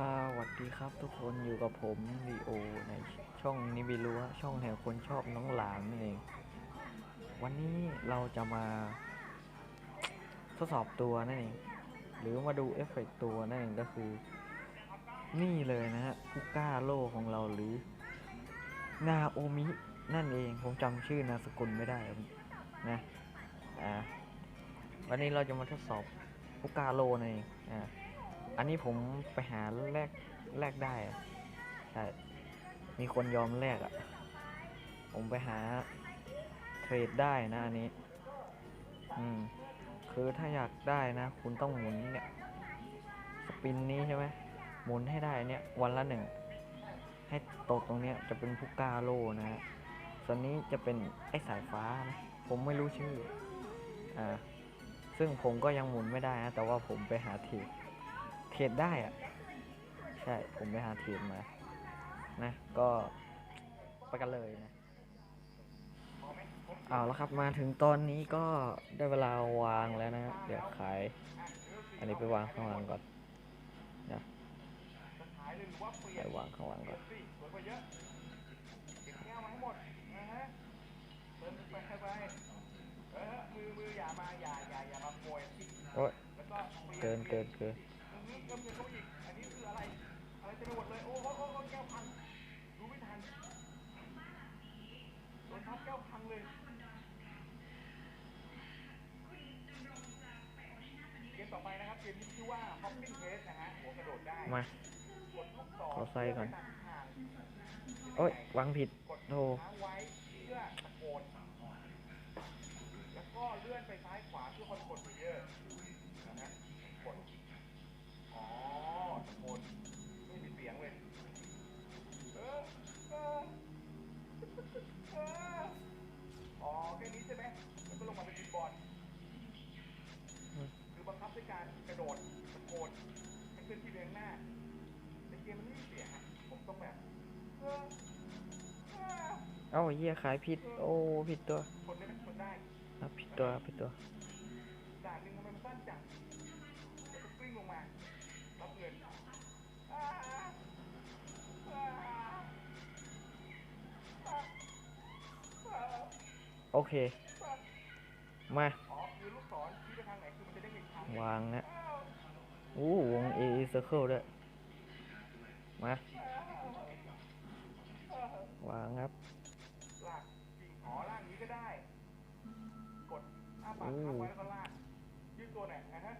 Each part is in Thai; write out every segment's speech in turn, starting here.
สวัสดีครับทุกคนอยู่กับผมลีโอในช่องนิบิลัวช่องแห่งคนชอบน้องหลามนั่นเอง วันนี้เราจะมา ทดสอบตัวนั่นเอง หรือมาดูเอฟเฟกต์ตัวนั่นเองก็คือ นี่เลยนะฮะคุก้าโลของเราหรือ นาโอมินั่นเอง ผมจำชื่อนามสกุลไม่ได้นะอ่าวันนี้เราจะมาทดสอบคุก้าโลนั่นเองอ่า อันนี้ผมไปหาแลกแลกได้อะใช่มีคนยอมแลกอะ่ะ ผมไปหาเทรดได้นะอันนี้ อืม คือถ้าอยากได้นะ คุณต้องหมุนเนี่ยสปินนี้ใช่ไหมหมุนให้ได้เนี่ย วันละหนึ่ง ให้ตกตรงเนี้ยจะเป็นพุกาโลนะฮะส่วนนี้จะเป็นไอ้สายฟ้านะผมไม่รู้ชื่อ อ่า ซึ่งผมก็ยังหมุนไม่ได้นะ แต่ว่าผมไปหาเทรด เทรดได้อะใช่ ผมไปหาเทรดมา นะ ก็ไปกันเลยนะเอาแล้วครับมาถึงตอนนี้ก็ได้เวลาวางแล้วนะเดี๋ยวขาย อันนี้ไปวางข้างหลังก่อนนะไปวางข้างหลังก่อนโอ๊ยเกินเกินเกิน เกมต่อไปนะครับ เกมนี้ชื่อว่า Hopping Chase นะฮะหัวกระโดดได้มา กดลูกศรขอไส้ก่อนเพื่ไปตามทางโอ๊ยวางผิด กดโธ่ค้างไว้เพื่อตะโกนแล้วก็เลื่อนไปซ้ายขวาเพื่อคอนโทรลเพลเยอร์ โกนไม่มีเสียงเลยเออเออเอออ๋อแค่นี้ใช่ไหมแล้วก็ลงมาเป็นบอลคือบังคับด้วยการกระโดดตะโกนให้เคลื่อนที่ไปข้างหน้าในเกมมันไม่มีเสียงอะผมต้องแบบเออเออเอ้าเหี้ยขายผิด โอ้ ผิดตัว คนได้ไหมคนได้ อะผิดตัวผิดตัว เงินทางวางนะอู้วง A A circle ด้วย มาวางครับลากจริงอ๋อลากอย่างนี้ก็ได้กดอ้าปากค้างไว้แล้วก็ลากยืดตัวหน่อยนะฮะ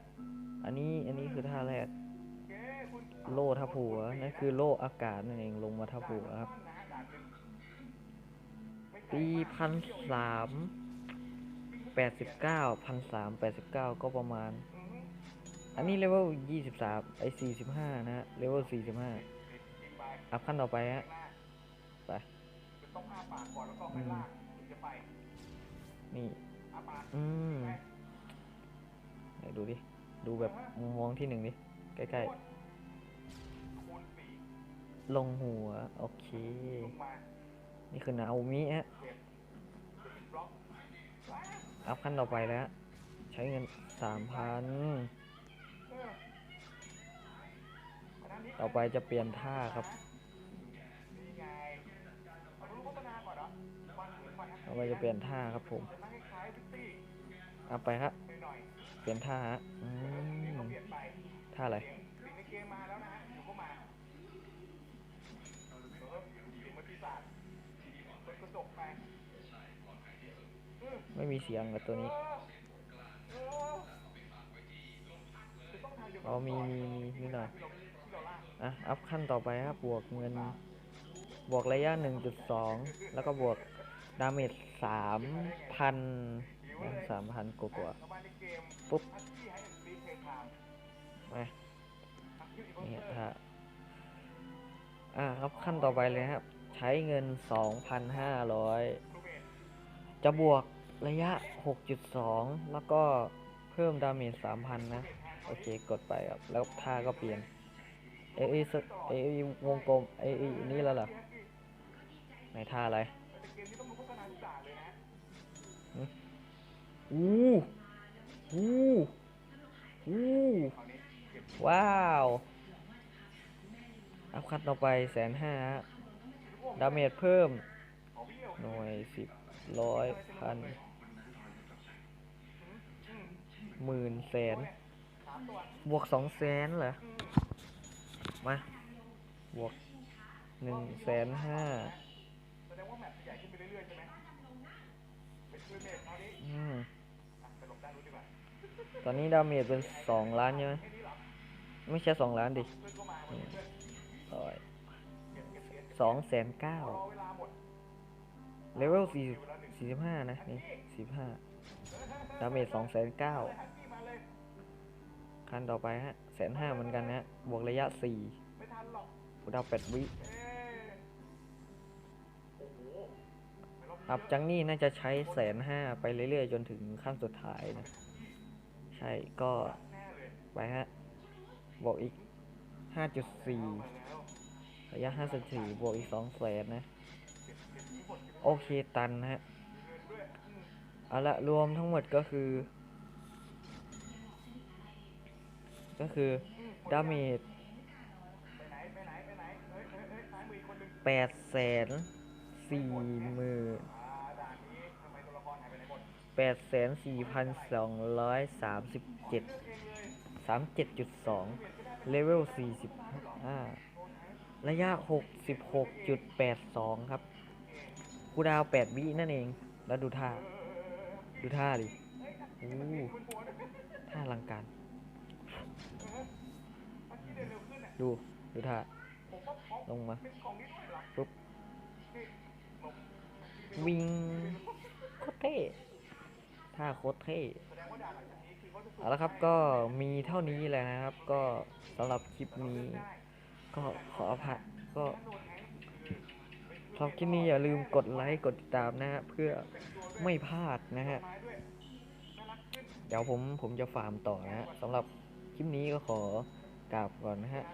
อันนี้อันนี้คือท่าแรกโอเคคุณโล่ทับหัวนั่นคือโล่อากาศนั่นเองลงมาทับหัวครับ ปีพันสามแปดสิบเก้าพันสามแปดสิบเก้าก็ประมาณ อันนี้เลเวลยี่สิบสามไอสี่สิบห้านะฮะเลเวลสี่สิบห้าอัพขั้นต่อไปฮะไปนี่ อืมดูดิ ดูแบบมุมมองที่หนึ่งดิ ใกล้ๆ ลงหัว โอเค นี่คือนาโอมิฮะอัพขั้นต่อไปแล้ว ใช้เงิน3,000ต่อไปจะเปลี่ยนท่าครับต่อไปจะเปลี่ยนท่าครับผมอัพไปครับ เปลี่ยนท่าฮะท่าอะไร จกไปเออไม่มีเสียงกับตัวนี้เออเออจะต้องทำเดียวกัอ๋อมีมีมีนิดหน่อยที่เราที่เราลากอะ อัพขั้นต่อไปครับ บวกเงิน บวกระยะ 1.2 แล้วก็บวกดาเมจ3,000สามพันกว่าเข้ามาในเกมๆปุ๊บทัชชี่ให้เอ็นซีเพย์ไทม์มาทัชชี่อีเวอนี่ร์เตอถ้าร์อ่าครับขั้นต่อไปเลยครับ ใช้เงิน 2,500ครูเมนจะบวกระยะ 6.2 แล้วก็เพิ่มดาเมจ 3,000 นะ โอเค กดไปครับ แล้วท่าก็เปลี่ยน เอเอสเอเอวงกลมเอเอนี่แล้วเหรอในท่าอะไรแต่เกมนี้ต้องดูโฆษณาทุกด่านเลยนะอู้อู้อู้คราวนี้เก็บว้าว อัพคัดต่อไปแสนห้า ดาเมจเพิ่ม หน่วยสิบร้อยพันหมื่นแสน บวกสองแสนเหรอ มา บวกหนึ่งแสนห้าตอนนี้ดาเมจเป็นสองล้านใช่ไหมไม่ใช่สองล้านดิร้อย สองแสนเก้าเลเลวลสี่สี่สิบห้านะนี่สี่สิบห้าดาเมจสองแสนเก้าคันต่อไปฮะแสนห้าเหมือนกันนะบวกระยะสี่ไม่ทันหรอกกูดาวแปดวิเอ๊ะโอ้โหไม่รอบจังนี่น่าจะใช้แสนห้าไปเรื่อยๆ จนถึงขั้นสุดท้ายนะ ใช่ก็ไปฮะบวกอีกห้าจุดสี่ ระยะห้าสิบสี่บวกอีกสองแสนนะ โอเคตันฮะเอาละรวมทั้งหมดก็คือ ก็คือดามีดแปดแสนสี่หมื่นแปดแสนสี่พันสองร้อยสามสิบเจ็ดสามเจ็ดจุดสองเลเวลสี่สิบห้า ระยะหกสิบหกจุดแปดสองครับคูดาวแปดวินั่นเอง แล้วดูท่า ดูท่าดิโอ้โบนะท่าอลังการ ดู ดูท่า ลงมาปุ๊บ วิ่งโคตรเท่ท่าโคตรเท่เอาละครับก็มีเท่านี้แหละนะครับ ก็สำหรับคลิปนี้ ก็ขออภัยก็ทงคือสำหรับคลิปนี้อย่าลืมกดไลค์กดติดตามนะฮะเพื่อไม่พลาดนะฮะเดี๋ยวผมผมจะฟาร์มต่อนะฮะสำหรับคลิปนี้ก็ขอกราบก่อนนะฮะ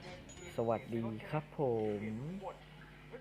สวัสดีครับผมม